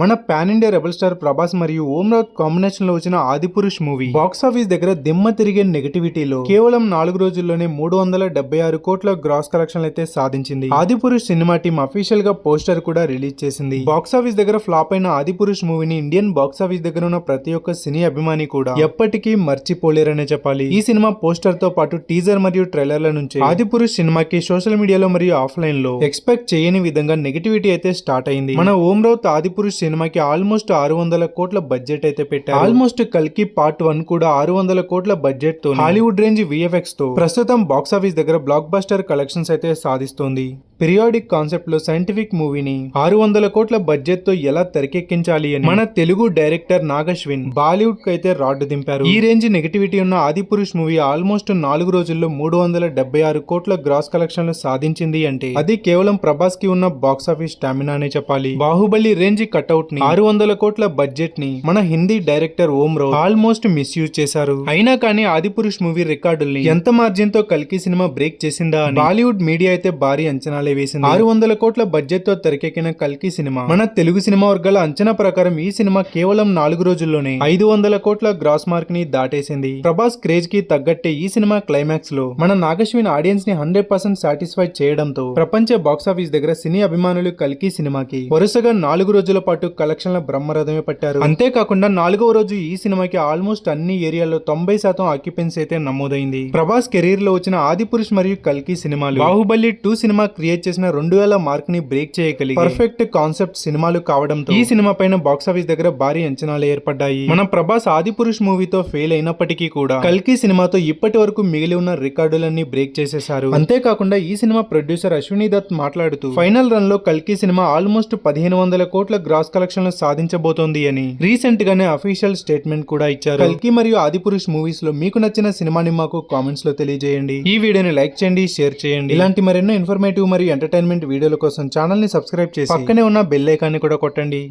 మన pan India rebel star Prabhas మరియు ఓం రావుత్ కాంబినేషన్లో వచ్చిన ఆదిపురుష్ మూవీ బాక్స్ ఆఫీస్ దగ్గర దిమ్మ తిరిగే నెగటివిటీలో కేవలం నాలుగు రోజుల్లోనే మూడు వందల డెబ్బై ఆరు కోట్ల గ్రాస్ కలెక్షన్ అయితే సాధించింది. ఆదిపురుష్ సినిమా టీం అఫీషియల్గా పోస్టర్ కూడా రిలీజ్ చేసింది. బాక్స్ ఆఫీస్ దగ్గర ఫ్లాప్ అయిన ఆదిపురుష్ మూవీని ఇండియన్ బాక్స్ ఆఫీస్ దగ్గర ఉన్న ప్రతి ఒక్క సినీ అభిమాని కూడా ఎప్పటికీ మర్చిపోలేరనే చెప్పాలి. ఈ సినిమా పోస్టర్తో పాటు టీజర్ మరియు ట్రైలర్ల నుంచి ఆదిపురుష్ సినిమాకి సోషల్ మీడియాలో మరియు ఆఫ్లైన్లో ఎక్స్పెక్ట్ చేయని విధంగా నెగటివిటీ అయితే స్టార్ట్ అయింది. మన ఓం రౌత్ ఆదిపురుష్ సినిమాకి ఆల్మోస్ట్ ఆరు వందల కోట్ల బడ్జెట్ అయితే పెట్టారు. ఆల్మోస్ట్ కల్కి పార్ట్ వన్ కూడా ఆరు వందల కోట్ల బడ్జెట్తో హాలీవుడ్ రేంజ్ విఎఫ్ఎక్స్తో ప్రస్తుతం బాక్స్ ఆఫీస్ దగ్గర బ్లాక్ బస్టర్ కలెక్షన్స్ అయితే సాధిస్తోంది. పిరియాడిక్ కాన్సెప్ట్లో సైంటిఫిక్ మూవీని ఆరు వందల కోట్ల బడ్జెట్తో ఎలా తెరకెక్కించాలి అని మన తెలుగు డైరెక్టర్ నాగశ్విన్ బాలీవుడ్కు అయితే రాడ్డు దింపారు. ఈ రేంజ్ నెగటివిటీ ఉన్న ఆదిపురుష్ మూవీ ఆల్మోస్ట్ నాలుగు రోజుల్లో మూడు వందల డెబ్బై ఆరు కోట్ల గ్రాస్ కలెక్షన్లు సాధించింది అంటే అది కేవలం ప్రభాస్కి ఉన్న బాక్స్ ఆఫీస్ స్టామినా అనే చెప్పాలి. బాహుబలి రేంజ్ కట్అవుట్ని ఆరు వందల కోట్ల బడ్జెట్ని మన Hindi director Om Rao almost misuse చేశారు. అయినా కానీ ఆదిపురుష్ మూవీ రికార్డుల్ని ఎంత మార్జిన్తో కల్కి సినిమా బ్రేక్ చేసిందా బాలీవుడ్ మీడియా అయితే భారీ అంచనాలే వేసింది. ఆరు వందల కోట్ల బడ్జెట్తో తెరకెక్కిన కల్కి సినిమా. మన తెలుగు సినిమా వర్గాల అంచనా ప్రకారం ఈ సినిమా కేవలం నాలుగు రోజుల్లోనే ఐదు వందల కోట్ల గ్రాస్ మార్క్ని దాటేసింది. ప్రభాస్ క్రేజ్కి తగ్గట్టే ఈ సినిమా క్లైమాక్స్లో మన నాగశ్విన్ ఆడియన్స్ని హండ్రెడ్ పర్సెంట్ సాటిస్ఫై చేయడంతో ప్రపంచ బాక్స్ ఆఫీస్ దగ్గర సినీ అభిమానులు కల్కి సినిమాకి వరుసగా నాలుగు రోజుల పాటు కలెక్షన్ల బ్రహ్మరథమే పట్టారు. అంతేకాకుండా నాలుగవ రోజు ఈ సినిమాకి ఆల్మోస్ట్ అన్ని ఏరియాల్లో తొంభై శాతం ఆక్యుపెన్సీ అయితే నమోదైంది. ప్రభాస్ కెరీర్లో వచ్చిన ఆదిపురుష్ మరియు కల్కి సినిమాలు. బాహుబలి టూ సినిమా క్రియేట్ చేసిన రెండు వేల మార్క్ని బ్రేక్ చేయగలిగి పర్ఫెక్ట్ కాన్సెప్ట్ సినిమాలు కావడంతో ఈ సినిమా పైన బాక్స్ ఆఫీస్ దగ్గర భారీ అంచనాలు ఏర్పడ్డాయి. మన ప్రభాస్ ఆదిపురుష్ మూవీతో ఫెయిల్ అయినప్పటికీ కూడా కల్కి సినిమాతో ఇప్పటి వరకు మిగిలి ఉన్న రికార్డులన్నీ బ్రేక్ చేసేశారు. అంతేకాకుండా ఈ సినిమా ప్రొడ్యూసర్ అశ్విని దత్ మాట్లాడుతూ ఫైనల్ రన్లో కల్కి సినిమా ఆల్మోస్ట్ పదిహేను వందల కోట్ల గ్రాస్ కలెక్షన్లు సాధించబోతోంది అని రీసెంట్ గానే అఫీషియల్ స్టేట్మెంట్ కూడా ఇచ్చారు. కల్కి మరియు ఆదిపురుష్ మూవీస్లో మీకు నచ్చిన సినిమాని మాకు కామెంట్స్లో తెలియజేయండి. ఈ వీడియోని లైక్ చేయండి షేర్ చేయండి. ఇలాంటి మరెన్నో ఇన్ఫర్మేటివ్ మరియు ఎంటర్టైన్మెంట్ వీడియోల కోసం ఛానల్ని సబ్స్క్రైబ్ చేసి పక్కనే ఉన్న బెల్ ఐకాన్ని కూడా కొట్టండి.